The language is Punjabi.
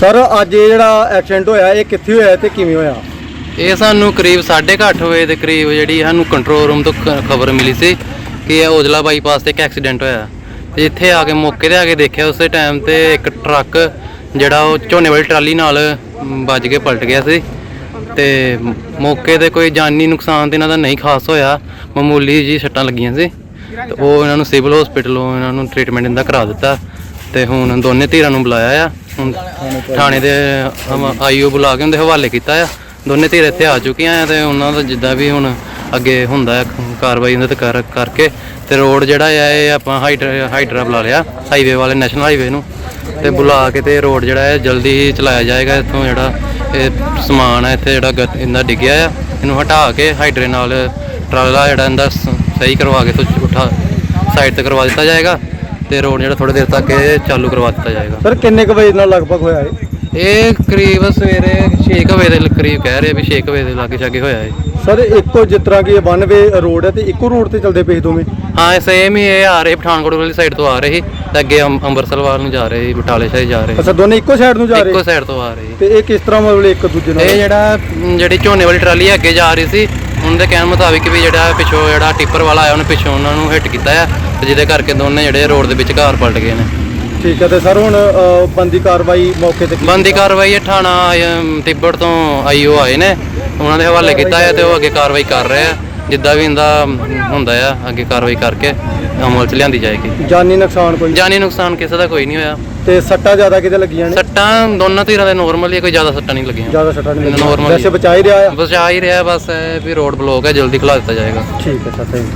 ਸਰ, ਅੱਜ ਇਹ ਜਿਹੜਾ ਐਕਸੀਡੈਂਟ ਹੋਇਆ, ਇਹ ਕਿੱਥੇ ਹੋਇਆ ਤੇ ਕਿਵੇਂ ਹੋਇਆ? ਇਹ ਸਾਨੂੰ ਕਰੀਬ 8:30 ਵਜੇ ਦੇ ਕਰੀਬ ਜਿਹੜੀ ਸਾਨੂੰ ਕੰਟਰੋਲ ਰੂਮ ਤੋਂ ਖਬਰ ਮਿਲੀ ਸੀ ਕਿ ਇਹ ਔਜਲਾ ਬਾਈਪਾਸ ਤੇ ਇੱਕ ਐਕਸੀਡੈਂਟ ਹੋਇਆ। ਤੇ ਇੱਥੇ ਆ ਕੇ ਮੌਕੇ ਤੇ ਆ ਕੇ ਦੇਖਿਆ, ਉਸੇ ਟਾਈਮ ਤੇ ਇੱਕ ਟਰੱਕ ਜਿਹੜਾ ਉਹ ਝੋਨੇ ਵਾਲੀ ਟਰਾਲੀ ਨਾਲ ਵੱਜ ਕੇ ਪਲਟ ਗਿਆ ਸੀ। ਤੇ ਮੌਕੇ ਤੇ ਕੋਈ ਜਾਨੀ ਨੁਕਸਾਨ ਤੇ ਇਹਨਾਂ ਦਾ ਨਹੀਂ ਖਾਸ ਹੋਇਆ। ਮਾਮੂਲੀ ਜੀ ਸੱਟਾਂ ਲੱਗੀਆਂ ਸੀ। ਤੇ ਉਹ ਇਹਨਾਂ ਨੂੰ ਸਿਵਲ ਹਸਪੀਟਲੋਂ ਇਹਨਾਂ ਨੂੰ ਟ੍ਰੀਟਮੈਂਟ ਦਾ ਕਰਾ ਦਿੱਤਾ। ਤੇ ਹੁਣ ਦੋਨੇ ਧੀਰਾਂ ਨੂੰ ਬੁਲਾਇਆ ਆ। ਹੁਣ ਥਾਣੇ ਦੇ ਆਈਓ ਬੁਲਾ ਕੇ ਉਹਦੇ ਹਵਾਲੇ ਕੀਤਾ ਆ। ਦੋਨੇ ਧਿਰ ਇੱਥੇ ਆ ਚੁੱਕੀਆਂ ਆ ਤੇ ਉਹਨਾਂ ਦਾ ਜਿੱਦਾਂ ਵੀ ਹੁਣ ਅੱਗੇ ਹੁੰਦਾ ਹੈ ਕਾਰਵਾਈ ਉਹਨਾਂ ਤੇ ਕਰ ਕਰਕੇ ਤੇ ਰੋਡ ਜਿਹੜਾ ਆ ਇਹ ਆਪਾਂ ਹਾਈਡਰਾ ਹਾਈਡਰਾ ਬੁਲਾ ਲਿਆ ਹਾਈਵੇ ਵਾਲੇ ਨੈਸ਼ਨਲ ਹਾਈਵੇ ਨੂੰ। ਤੇ ਬੁਲਾ ਕੇ ਤੇ ਰੋਡ ਜਿਹੜਾ ਹੈ ਜਲਦੀ ਹੀ ਚਲਾਇਆ ਜਾਏਗਾ। ਇੱਥੋਂ ਜਿਹੜਾ ਇਹ ਸਮਾਨ ਹੈ ਇੱਥੇ ਜਿਹੜਾ ਇਹਦਾ ਡਿੱਗਿਆ ਆ ਇਹਨੂੰ ਹਟਾ ਕੇ ਹਾਈਡਰੇ ਨਾਲ ਟਰਾਲਾ ਜਿਹੜਾ ਇਹਦਾ ਸਹੀ ਕਰਵਾ ਕੇ ਤੋਂ ਉਠਾ ਸਾਈਡ ਤੇ ਕਰਵਾ ਦਿੱਤਾ ਜਾਏਗਾ। ਤੇ ਰੋਡ ਜਿਹੜਾ ਥੋੜੇ ਦੇਰ ਤੱਕ ਇਹ ਚਾਲੂ ਕਰਵਾ ਦਿੱਤਾ ਜਾਏਗਾ। ਸਰ ਕਿੰਨੇ ਕੁ ਵਜੇ ਨਾਲ ਲਗਭਗ ਹੋਇਆ ਇਹ? ਇਹ ਕਰੀਬ ਸਵੇਰੇ 6 ਵਜੇ ਦੇ ਕਰੀਬ ਕਹਿ ਰਹੇ ਵੀ 6 ਵਜੇ ਦੇ ਲਾਗੇ ਛਾਗੇ ਹੋਇਆ ਇਹ। ਸਰ ਇੱਕੋ ਜਿਸ ਤਰ੍ਹਾਂ ਕਿ ਇਹ ਵਨ ਵੇ ਰੋਡ ਹੈ ਤੇ ਇੱਕੋ ਰੋਡ ਤੇ ਚੱਲਦੇ ਪਏ ਦੋਵੇਂ? ਹਾਂ ਸੇਮ ਹੀ ਇਹ ਆ ਰਹੇ ਪਠਾਨਕੋਟ ਵਾਲੀ ਸਾਈਡ ਤੋਂ ਆ ਰਹੇ ਤੇ ਅੱਗੇ ਅੰਮ- ਅੰਮ੍ਰਿਤਸਰ ਵੱਲ ਨੂੰ ਜਾ ਰਹੇ ਸੀ ਬਟਾਲੇ ਸਾਈਡ ਜਾ ਰਹੇ ਅੱਛਾ ਦੋਨੇ ਇੱਕੋ ਸਾਈਡ ਨੂੰ ਜਾ ਰਹੇ? ਇੱਕੋ ਸਾਈਡ ਤੋਂ ਆ ਰਹੇ ਤੇ ਇਹ ਕਿਸ ਤਰ੍ਹਾਂ ਮਤਲਬ ਇੱਕ ਦੂਜੇ ਇਹ ਨਾਲ ਜਿਹੜਾ ਮ, ਜਿਹੜੀ ਝੋਨੇ ਵਾਲੀ ਟਰਾਲੀ ਅੱਗੇ ਜਾ ਰਹੀ ਸੀ ਉਹਨਾਂ ਦੇ ਕਹਿਣ ਮੁਤਾਬਿਕ ਵੀ ਜਿਹੜਾ ਪਿੱਛੋਂ ਜਿਹੜਾ ਟਿੱਪਰ ਵਾਲਾ ਆਇਆ ਉਹਨੇ ਪਿੱਛੋਂ ਉਹਨਾਂ ਨੂੰ ਹਿੱਟ ਕੀਤਾ ਆ। ਜਿਹਦੇ ਕਰਕੇ ਦੋਨੇ ਜਿਹੜੇ ਰੋਡ ਦੇ ਵਿੱਚ ਘਰ ਪਲਟ ਗਏ ਨੇ। ਠੀਕ ਹੈ ਤੇ ਸਰ ਹੁਣ ਅ, ਬੰਦੀ ਕਾਰਵਾਈ ਮੌਕੇ ਤੇ ਬੰਦੀ ਕਾਰਵਾਈ ਇਹ ਥਾਣਾ ਅਮ, ਤਿੱਬੜ ਤੋਂ ਆਈਓ ਆਏ ਨੇ। ਉਹਨਾਂ ਦੇ ਹਵਾਲੇ ਕੀਤਾ ਹੈ ਤੇ ਉਹ ਅੱਗੇ ਕਾਰਵਾਈ ਕਰ ਰਹੇ ਆ। ਜਿੱਦਾਂ ਵੀ ਇਹਦਾ ਹੁੰਦਾ ਆ ਅੱਗੇ ਕਾਰਵਾਈ ਕਰਕੇ ਅਮਲ ਚ ਲਿਆਂਦੀ ਜਾਏਗੀ। ਜਾਨੀ ਨੁਕਸਾਨ ਕੋਈ? ਜਾਨੀ ਨੁਕਸਾਨ ਕਿਸੇ ਦਾ ਕੋਈ ਨਹੀਂ ਹੋਇਆ। ਤੇ ਸੱਟਾਂ ਜ਼ਿਆਦਾ ਕਿਤੇ ਲੱਗੀਆਂ ਨੇ? ਸੱਟਾਂ ਦੋਨਾਂ ਧਿਰਾਂ ਦੇ ਨਾਰਮਲ ਹੀ ਕੋਈ ਜ਼ਿਆਦਾ ਸੱਟਾਂ ਨਹੀਂ ਲੱਗੀਆਂ। ਜ਼ਿਆਦਾ ਸੱਟਾਂ ਨਹੀਂ ਲੱਗੀਆਂ। Normal ਹੀ। ਵੈਸੇ ਬਚਾ ਹੀ ਰਿਹਾ ਆ? ਆ ਹੀ ਰਿਹਾ ਬਸ ਇਹ ਵੀ ਰੋਡ ਬਲੌਕ ਹੈ ਜਲਦੀ ਖੁਲਾ ਦਿੱਤਾ ਜਾਏਗਾ। ਠੀਕ ਹੈ ਸਰ ਥੈਂਕ